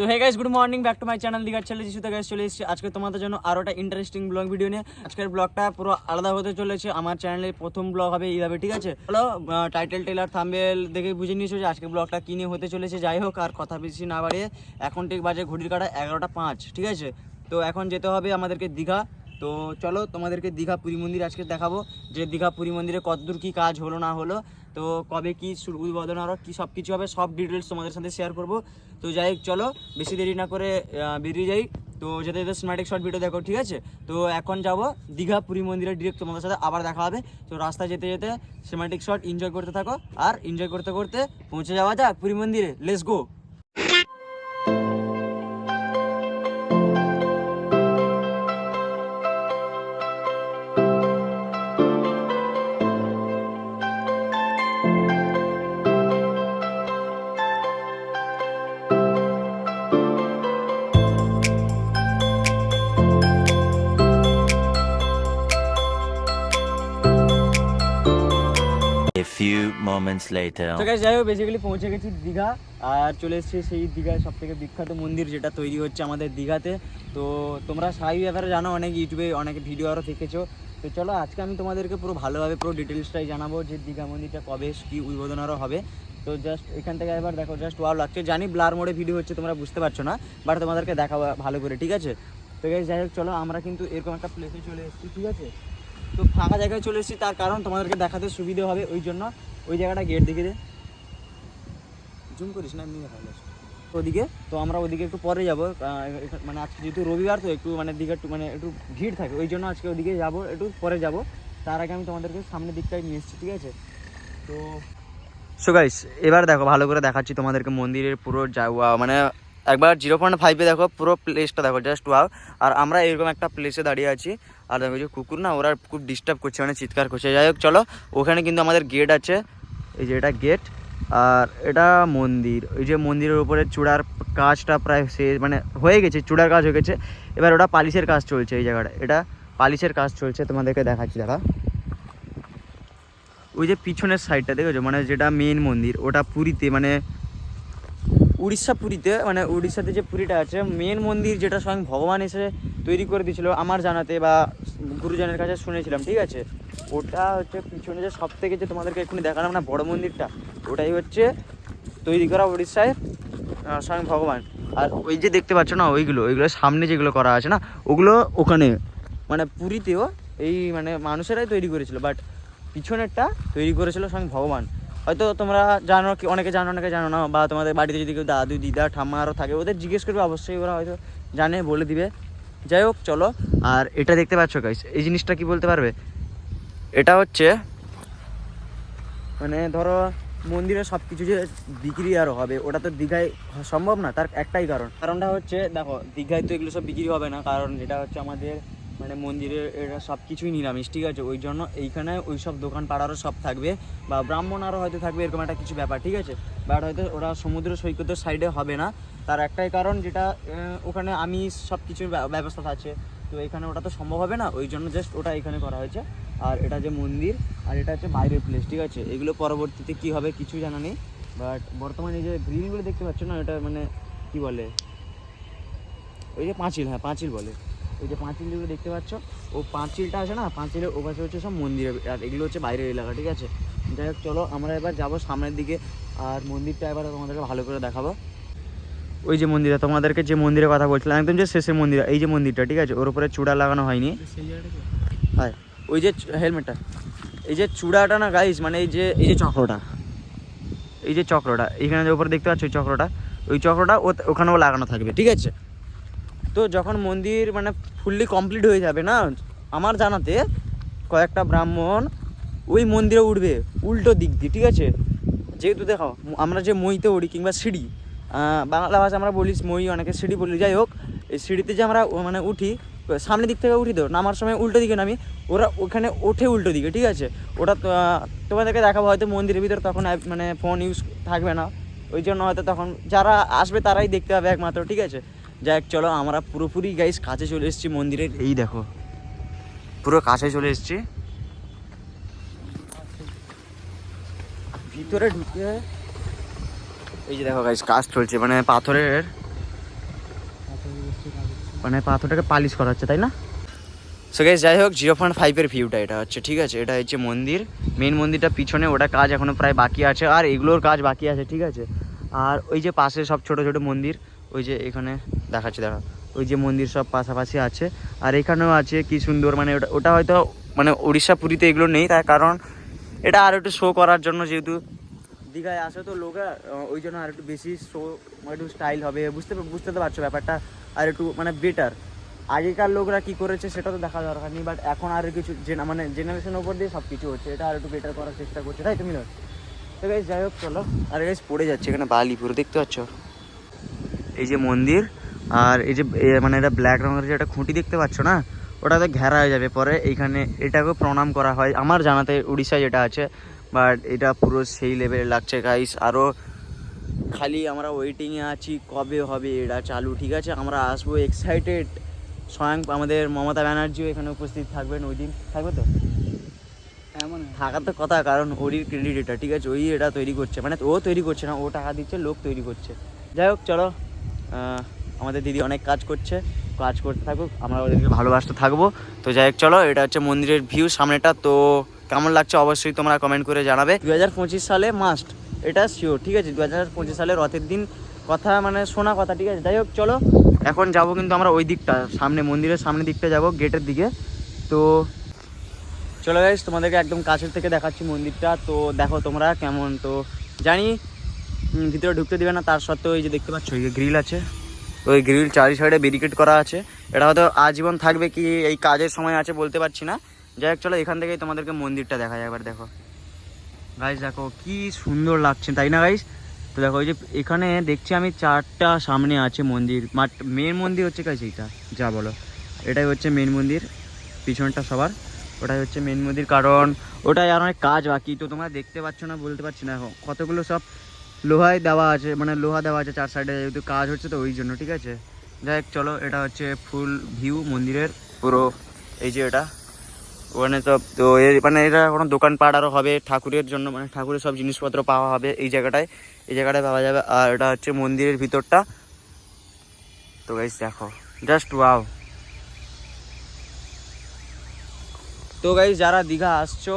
So hey guys good morning back to my channel দিঘার ছেলে যিশুতে guys চলে এসেছি। আজকে তোমাদের জন্য আরও একটা ইন্টারেস্টিং ব্লগ ভিডিও নিয়ে। আজকের ব্লগটা পুরো আলাদা হতে চলেছে। আমার চ্যানেলের প্রথম ব্লগ হবে এইভাবে, ঠিক আছে? হলো টাইটেল টেলার থাম্বেল দেখে বুঝে নিয়েছো যে আজকে ব্লগটা কী নিয়ে হতে চলেছে। যাই হোক, আর কথা বেশি না বাড়িয়ে, এখন ঠিক বাজে ঘড়ির কাটা এগারোটা পাঁচ, ঠিক আছে? তো এখন যেতে হবে আমাদেরকে দীঘা। তো চলো তোমাদেরকে দীঘা পুরী মন্দির আজকে দেখাবো, যে দীঘা পুরী মন্দিরে কতদূর কি কাজ হলো না হলো, তো কবে কি উদ্বোধন আরও কী সব কিছু হবে, সব ডিটেলস তোমাদের সাথে শেয়ার করব। তো যাই চলো বেশি দেরি না করে বেরিয়ে যাই। তো যেতে যেতে স্মার্টিক শর্ট ভিডিও দেখো, ঠিক আছে? তো এখন যাব দীঘা পুরী মন্দিরে ডিরেক্ট তোমাদের সাথে আবার দেখা হবে। তো রাস্তায় যেতে যেতে সিনেমাটিক শট এনজয় করতে থাকো, আর এনজয় করতে করতে পৌঁছে যাওয়া যাক পুরী মন্দিরে। Let's go few moments later. তো guys, যাই হোক বেসিক্যালি পৌঁছে গেছি দীঘা আর চলে এসেছি সেই দীঘায় সব থেকে বিখ্যাত মন্দির যেটা তৈরি হচ্ছে আমাদের দীঘাতে। তো তোমরা সাই ব্যাপারে জানো অনেক ইউটিউবে অনেক ভিডিও আরও দেখেছ তো চলো আজকে আমি তোমাদেরকে পুরো ভালোভাবে পুরো ডিটেলসটাই জানাব যে দীঘা মন্দিরটা কবে কি উদ্বোধন আরও হবে। তো জাস্ট এখান থেকে এবার দেখো জাস্ট ওয়াও লাগছে। জানি ব্লার মোডে ভিডিও হচ্ছে তোমরা বুঝতে পারছ না বাট তোমাদেরকে দেখাবো ভালো করে ঠিক আছে? তো গাইজ যাই হোক চলো আমরা কিন্তু এরকম একটা প্লেসে চলে এসেছি ঠিক আছে? তো ফাঁকা জায়গায় চলে এসেছি তার কারণ তোমাদেরকে দেখাতে সুবিধে হবে ওই জন্য ওই জায়গাটা গেট দিকে দে। জুম করিস না এমনি দেখা ওদিকে তো আমরা ওদিকে একটু পরে যাব মানে আজকে যেহেতু রবিবার তো একটু মানে দিকে একটু মানে একটু ভিড় থাকে ওই জন্য আজকে ওদিকে যাব একটু পরে যাব। তার আগে আমি তোমাদেরকে সামনের দিকটাই নিয়ে এসেছি ঠিক আছে? তো সো গাইস এবার দেখো ভালো করে দেখাচ্ছি তোমাদেরকে মন্দিরের পুরো যাওয়া মানে একবার জিরো পয়েন্ট ফাইভে দেখো, পুরো প্লেসটা দেখো জাস্ট ওয়াও আর আমরা এরকম একটা প্লেসে দাঁড়িয়ে আছি। আর দেখো যে কুকুর না, ওরা খুব ডিস্টার্ব করছে মানে চিৎকার করছে। যাই হোক, চলো, ওখানে কিন্তু আমাদের গেট আছে। এই যে এটা গেট আর এটা মন্দির। ওই যে মন্দিরের উপরে চূড়ার কাজটা প্রায় শেষ মানে হয়ে গেছে, চূড়ার কাজ হয়ে গেছে। এবার ওটা পালিশের কাজ চলছে এই জায়গাটা। এটা পালিশের কাজ চলছে, তোমাদেরকে দেখাচ্ছি দেখা ওই যে পিছনের সাইডটা দেখেছ? মানে যেটা মেন মন্দির, ওটা পুরীতে মানে উড়িষ্যা পুরীতে মানে উড়িষ্যাতে যে পুরীটা আছে মেন মন্দির যেটা স্বয়ং ভগবান এসে তৈরি করে দিয়েছিল, আমার জানাতে বা গুরুজনের কাছে শুনেছিলাম, ঠিক আছে? ওটা হচ্ছে পিছনে যে সব থেকে যে তোমাদেরকে এক্ষুনি দেখালাম না বড় মন্দিরটা, ওটাই হচ্ছে তৈরি করা উড়িষ্যায় স্বয়ং ভগবান। আর ওই যে দেখতে পাচ্ছ না, ওইগুলো ওইগুলো সামনে যেগুলো করা আছে না, ওগুলো ওখানে মানে পুরীতেও এই মানে মানুষেরাই তৈরি করেছিল বাট পিছনেরটা তৈরি করেছিল স্বয়ং ভগবান। হয়তো তোমরা জানো কি, অনেকে জানো অনেকে জানো না, বা তোমাদের বাড়িতে যদি কেউ দাদু, দিদা, ঠাম্মা আরও থাকে, ওদের জিজ্ঞেস করবে, অবশ্যই ওরা হয়তো জানে, বলে দিবে। যাই হোক, চলো। আর এটা দেখতে পাচ্ছ গাইস এই জিনিসটা কি বলতে পারবে? এটা হচ্ছে মানে ধরো, মন্দিরে সব কিছু যে বিক্রি আরও হবে, ওটা তো দীঘায় সম্ভব না, তার একটাই কারণ। কারণটা হচ্ছে, দেখো, দীঘায় তো এগুলো সব বিক্রি হবে না, কারণ এটা হচ্ছে আমাদের মানে মন্দিরে এটা সব কিছুই নিরামিষ, ঠিক আছে? ওই জন্য এইখানে ওই সব দোকান পাড়ারও সব থাকবে বা ব্রাহ্মণ আরও হয়তো থাকবে, এরকম একটা কিছু ব্যাপার, ঠিক আছে? বাট হয়তো ওরা সমুদ্র সৈকতের সাইডে হবে না। তার একটাই কারণ যেটা ওখানে আমি সব কিছুর ব্যা- ব্যবস্থা আছে। তো এখানে ওটা তো সম্ভব হবে না, ওই জন্য জাস্ট ওটা এখানে করা হয়েছে। আর এটা যে মন্দির, আর এটা হচ্ছে বাইরের প্লেস ঠিক আছে? এগুলো পরবর্তীতে কি হবে কিছু জানা নেই। বাট বর্তমানে যে গ্রিলগুলো দেখতে পাচ্ছ না এটা মানে কি বলে? ওই যে পাঁচিল হ্যাঁ পাঁচিল বলে। ওই যে পাঁচিল যেগুলো দেখতে পাচ্ছ, ও পাঁচিলটা আছে না, পাঁচিলের ওপাশে হচ্ছে সব মন্দিরের আর এগুলো হচ্ছে বাইরের এলাকা, ঠিক আছে? যাই হোক, চলো আমরা এবার যাব সামনের দিকে, আর মন্দিরটা এবার তোমাদেরকে ভালো করে দেখাবো। ওই যে মন্দিরটা, তোমাদেরকে যে মন্দিরের কথা বলছিলাম, একদম যে শেষের মন্দির, এই যে মন্দিরটা, ঠিক আছে? ওর উপরে চূড়া লাগানো হয়নি। হ্যাঁ। ওই যে হেলমেটটা, এই যে চূড়াটা না গাইস মানে এই যে এই যে চক্রটা, এই যে চক্রটা, এইখানে যে উপরে দেখতে পাচ্ছ ওই চক্রটা ওই চক্রটা ওখানেও লাগানো থাকবে, ঠিক আছে? তো যখন মন্দির মানে ফুললি কমপ্লিট হয়ে যাবে না, আমার জানাতে কয়েকটা ব্রাহ্মণ ওই মন্দিরে উঠবে, উল্টো দিক দিয়ে, ঠিক আছে? যেহেতু দেখো, আমরা যে মইতে উড়ি কিংবা সিঁড়ি বাংলা ভাষা আমরা বলি মই, অনেকে সিঁড়ি বলি, যাই হোক, এই সিঁড়িতে যে আমরা মানে উঠি, সামনের দিক থেকে উঠি তো, নামার সময় উল্টো দিকে নামি, ওরা ওখানে ওঠে উল্টো দিকে, ঠিক আছে? ওটা তোমাদেরকে দেখাবো, হয়তো মন্দিরের ভিতরে তখন মানে ফোন ইউজ থাকবে না। ওই জন্য হয়তো তখন যারা আসবে তারাই দেখতে পাবে একমাত্র, ঠিক আছে? যাই হোক চলো আমরা পুরোপুরি গাইস কাছে চলে এসেছি মন্দিরের। এই দেখো পুরো কাছে চলে এসেছি। ভিতরে ঢুকে এই যে দেখো গাইস কাজ চলছে মানে পাথরের মানে পাথরটাকে পালিশ করা হচ্ছে তাই না? সো গাইস যাই হোক জিরো পয়েন্ট ফাইভের ভিউটা এটা হচ্ছে ঠিক আছে? এটা হচ্ছে মন্দির। মেন মন্দিরটা পিছনে ওটা কাজ এখনও প্রায় বাকি আছে আর এগুলোর কাজ বাকি আছে ঠিক আছে? আর ওই যে পাশে সব ছোট ছোট মন্দির ওই যে এখানে দেখাচ্ছে দেখা ওই যে মন্দির সব পাশাপাশি আছে। আর এখানেও আছে কি সুন্দর মানে ওটা ওটা হয়তো মানে উড়িষ্যা পুরীতে এগুলো নেই, তার কারণ এটা আর একটু শো করার জন্য যেহেতু দীঘায় আসে তো লোকরা ওই জন্য আর একটু বেশি শো একটু স্টাইল হবে। বুঝতে বুঝতে তো পারছ ব্যাপারটা, আর একটু মানে বেটার আগেকার লোকরা কি করেছে সেটা তো দেখা দরকার নেই বাট এখন আর কিছু মানে জেনারেশনের উপর দিয়ে সব কিছু হচ্ছে। এটা আর একটু বেটার করার চেষ্টা করছে, তাই তুমি তো গাইজ যাই হোক, চলো। আর গাইজ পড়ে যাচ্ছে এখানে বালি পুরো, দেখতে পাচ্ছ? এই যে মন্দির আর এই যে এ মানে এটা ব্ল্যাক রঙের যে একটা খুঁটি দেখতে পাচ্ছ না ওটাতে ঘেরা হয়ে যাবে। পরে এইখানে এটাকেও প্রণাম করা হয়। আমার জানাতে উড়িষ্যায় যেটা আছে বাট এটা পুরো সেই লেভেলে লাগছে গাইস আরও খালি আমরা ওয়েটিংয়ে আছি কবে হবে এটা চালু ঠিক আছে? আমরা আসব এক্সাইটেড স্বয়ং আমাদের মমতা ব্যানার্জিও এখানে উপস্থিত থাকবেন ওই দিন। থাকবে তো? এমন থাকার তো কথা কারণ ওরই ক্রেডিট এটা ঠিক আছে? ওই এটা তৈরি করছে। মানে ও তৈরি করছে না ও টাকা দিচ্ছে লোক তৈরি করছে। যাই হোক চলো আমাদের দিদি অনেক কাজ করছে, কাজ করতে থাকুক, আমরা ওদেরকে ভালোবাসতে থাকব। তো যাই হোক, চলো, এটা হচ্ছে মন্দিরের ভিউ সামনেটা, তো কেমন লাগছে অবশ্যই তোমরা কমেন্ট করে জানাবে। দু হাজার পঁচিশ সালে মাস্ট এটা শিওর ঠিক আছে? দু হাজার পঁচিশ সালে রথের দিন কথা মানে শোনা কথা, ঠিক আছে? যাই হোক, চলো। এখন যাব কিন্তু আমরা ওই দিকটা, সামনে, মন্দিরের সামনে দিকটা যাব, গেটের দিকে। তো চলো গাইস তোমাদেরকে একদম কাছের থেকে দেখাচ্ছি মন্দিরটা। তো দেখো তোমরা কেমন, তো জানি ভিতরে ঢুকতে দিবে না, তার সত্ত্বেও এই যে দেখতে পাচ্ছ, এই গ্রিল আছে। ওই গ্রিল চারি সাইডে ব্যারিকেড করা আছে। এটা হয়তো আজীবন থাকবে কি এই কাজের সময় আছে বলতে পারছি না। যাই হোক, চলো এখান থেকেই তোমাদেরকে মন্দিরটা দেখা যায় একবার দেখো। গাইস দেখো, কি সুন্দর লাগছে, তাই না গাইস তো দেখো ওই যে এখানে দেখছি আমি চারটা সামনে আছে মন্দির। মাঠ মেন মন্দির হচ্ছে গাইস এইটা, যা বলো। এটাই হচ্ছে মেন মন্দির, পিছনটা সবার। ওটাই হচ্ছে মেন মন্দির, কারণ ওটাই আর অনেক কাজ বাকি, তো তোমরা দেখতে পাচ্ছ না, বলতে পারছি না। কতগুলো সব লোহায় দেওয়া আছে মানে লোহা দেওয়া আছে চার সাইডে যেহেতু কাজ হচ্ছে তো ওই জন্য, ঠিক আছে? যাই হোক চলো, এটা হচ্ছে ফুল ভিউ মন্দিরের, পুরো এই যে এটা। ওখানে তো তো মানে এটা কোনো দোকানপাট আরও হবে, ঠাকুরের জন্য মানে ঠাকুরের সব জিনিসপত্র পাওয়া হবে এই জায়গাটায়। এই জায়গাটায় পাওয়া যাবে, আর এটা হচ্ছে মন্দিরের ভিতরটা। তো গাইস দেখো জাস্ট ওয়াও তো গাইজ যারা দীঘা আসছো,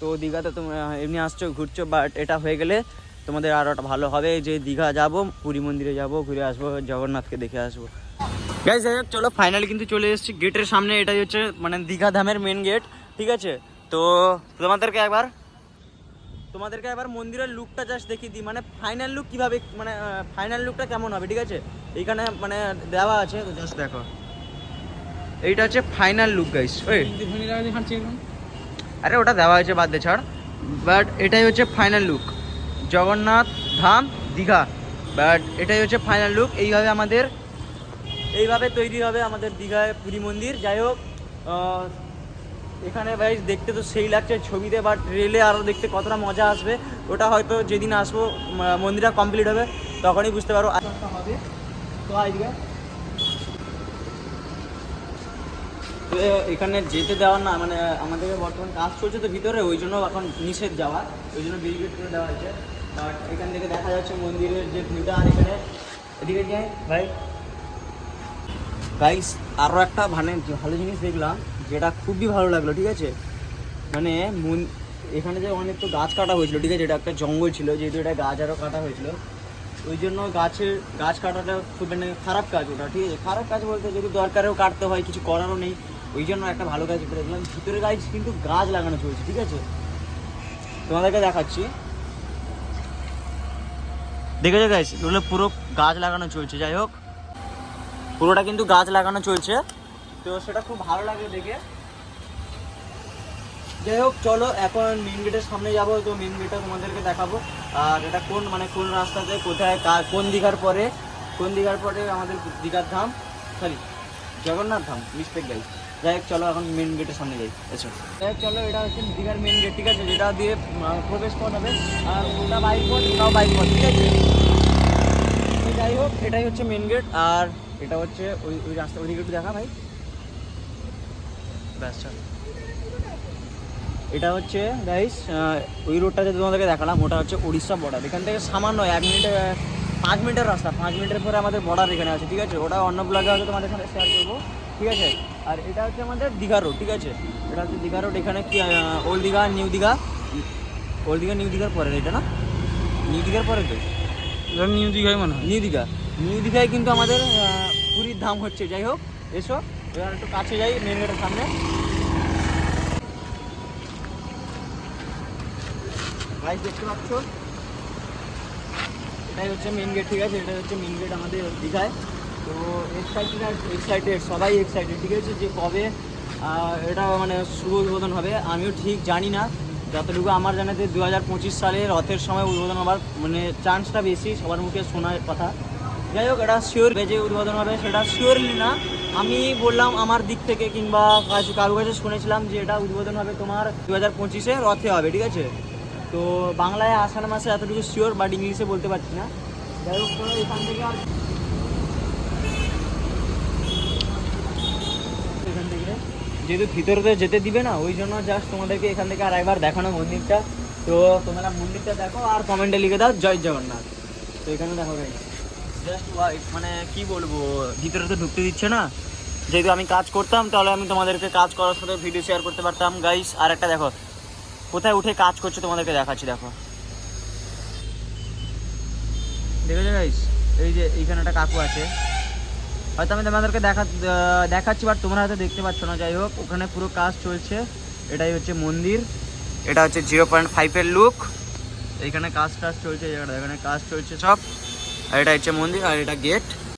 তো দীঘাতে তোমরা এমনি আসছো, ঘুরছো বাট এটা হয়ে গেলে তোমাদের আরও একটা ভালো হবে যে দীঘা যাব পুরী মন্দিরে যাব ঘুরে আসব জগন্নাথকে দেখে আসব। গাইজ যাই হোক চলো ফাইনালি কিন্তু চলে এসেছি। গেটের সামনে এটাই হচ্ছে মানে দীঘা ধামের মেন গেট ঠিক আছে? তো তোমাদেরকে একবার তোমাদেরকে একবার মন্দিরের লুকটা জাস্ট দেখিয়ে দিই। মানে ফাইনাল লুক কীভাবে মানে ফাইনাল লুকটা কেমন হবে ঠিক আছে? এইখানে মানে দেওয়া আছে তো জাস্ট দেখো। এইটা হচ্ছে ফাইনাল লুক গাইস ওই। আরে ওটা দেওয়া হয়েছে বাদ দে ছাড়। বাট এটাই হচ্ছে final look Jagannath, Dham, Digha. But এটাই হচ্ছে ফাইনাল লুক এইভাবে আমাদের এইভাবে তৈরি হবে আমাদের দীঘায় পুরী মন্দির। যাই হোক এখানে ভাই দেখতে তো সেই লাগছে ছবিতে বাট রেলে আরও দেখতে কতটা মজা আসবে। ওটা হয়তো যেদিন আসব মন্দিরটা কমপ্লিট হবে, তখনই বুঝতে পারব হবে তো এখানে যেতে দেওয়া না মানে আমাদের বর্তমান কাজ চলছে তো ভিতরে, ওই জন্য এখন নিষেধ যাওয়া। ওই জন্য ব্যারিকেড করে দেওয়া হয়েছে। এখান থেকে দেখা যাচ্ছে মন্দিরের যে ভিউটা আর এখানে এদিকে যাই। ভাই। গাইস আরও একটা মানে ভালো জিনিস দেখলাম যেটা খুবই ভালো লাগল ঠিক আছে? মানে মন- এখানে যে অনেক তো গাছ কাটা হয়েছিল ঠিক আছে? এটা একটা জঙ্গল ছিল যেহেতু এটা গাছ আরও কাটা হয়েছিল। ওই জন্য গাছের গাছ কাটাটা খুব মানে খারাপ কাজ ওটা ঠিক আছে? খারাপ কাজ বলতে যদি দরকারেও কাটতে হয় কিছু করারও নেই ওই জন্য একটা ভালো কাজ করে দেখলাম। ভিতরে গাছ কিন্তু গাছ লাগানো চলছে ঠিক আছে? তোমাদেরকে দেখাচ্ছি। দেখেছ গাছ এগুলো পুরো গাছ লাগানো চলছে, যাই হোক। পুরোটা কিন্তু গাছ লাগানো চলছে। তো সেটা খুব ভালো লাগে দেখে। যাই হোক, চলো, এখন মেন গেটের সামনে যাব, তো মেন গেটটা তোমাদেরকে দেখাবো। আর এটা কোন মানে কোন রাস্তাতে, কোথায় কোন দিঘার পরে, কোন দিঘার পরে আমাদের দীঘার Dham? Sorry Jagannath Dham mistake guys যাই হোক, চলো, এখন মেন গেটের সামনে যাই। এসো। যাই হোক, চলো, এটা হচ্ছে দীঘার মেন গেট ঠিক আছে? যেটা দিয়ে প্রবেশ পথ হবে। আর ওটা বাইক পথ ওটাও বাইক পথ ঠিক আছে? যাই হোক এটাই হচ্ছে মেন গেট আর এটা হচ্ছে ওই ওই রাস্তা ওইদিকে একটু দেখা ভাই। এটা হচ্ছে গাইস ওই রোডটা যে তোমাদেরকে দেখালাম ওটা হচ্ছে উড়িষ্যা বর্ডার এখান থেকে সামান্য এক মিনিটে পাঁচ মিনিটের রাস্তা। পাঁচ মিনিটের পরে আমাদের বর্ডার এখানে আছে ঠিক আছে? ওটা অন্য ব্লগে হয়তো তোমাদের সাথে শেয়ার করব ঠিক আছে? আর এটা হচ্ছে আমাদের দীঘা রোড ঠিক আছে? এটা হচ্ছে দীঘা রোড এখানে কি old Digha new Digha? Old Digha new দীঘার পরে এটা না? নিউ দীঘার পরে তো? নিউ দীঘায় মনে হয়। নিউ দীঘা। নিউ দীঘায় কিন্তু আমাদের পুরীর ধাম হচ্ছে। যাই হোক, এসো। এবার একটু কাছে যাই মেন গেটের সামনে। গাইস দেখতে পাচ্ছ? এটাই হচ্ছে মেন গেট ঠিক আছে? এটা হচ্ছে মেন গেট আমাদের দীঘায়। তো এক্সাইটেড আর এক্সাইটেড সবাই এক্সাইটেড ঠিক আছে? যে কবে এটা মানে শুভ উদ্বোধন হবে, আমিও ঠিক জানি না। যতটুকু আমার জানাতে দু হাজার পঁচিশ সালে রথের সময় উদ্বোধন হবার মানে চান্সটা বেশি, সবার মুখে শোনার কথা। যাই হোক, এটা শিওর যে উদ্বোধন হবে, সেটা শিওরলি না। আমি বললাম আমার দিক থেকে কিংবা কারও কাছে শুনেছিলাম যে এটা উদ্বোধন হবে তোমার দু হাজার পঁচিশে রথে হবে, ঠিক আছে? তো বাংলায় আষাঢ় মাসে এতটুকু শিওর বাট ইংলিশে বলতে পারছি না। যাই হোক এখান থেকে আর এখান থেকে যেহেতু ভিতরে যেতে দিবে না, ওই জন্য জাস্ট তোমাদেরকে এখান থেকে আর একবার দেখানো মন্দিরটা। তো তোমরা মন্দিরটা দেখো আর কমেন্টে লিখে দাও, জয় জগন্নাথ। তো এখানে দেখো ভাই জাস্ট মানে কি বলব, ভিতরে তো ঢুকতে দিচ্ছে না। যেহেতু আমি কাজ করতাম, তাহলে আমি তোমাদেরকে কাজ করার সাথে ভিডিও শেয়ার করতে পারতাম। গাইস আর একটা দেখো, কোথায় উঠে কাজ করছে তোমাদেরকে দেখাচ্ছি, দেখো। দেখেছ গাইস এই যে এইখানে একটা কাকু আছে। হয়তো আমি তোমাদেরকে দেখা দেখাচ্ছি বাট তোমরা হয়তো দেখতে পাচ্ছ না। যাই হোক ওখানে পুরো কাজ চলছে। এটাই হচ্ছে মন্দির। এটা হচ্ছে জিরো পয়েন্ট ফাইভের লুক এইখানে কাজ টাজ চলছে এখানে কাজ চলছে সব। আর এটা হচ্ছে মন্দির আর এটা গেট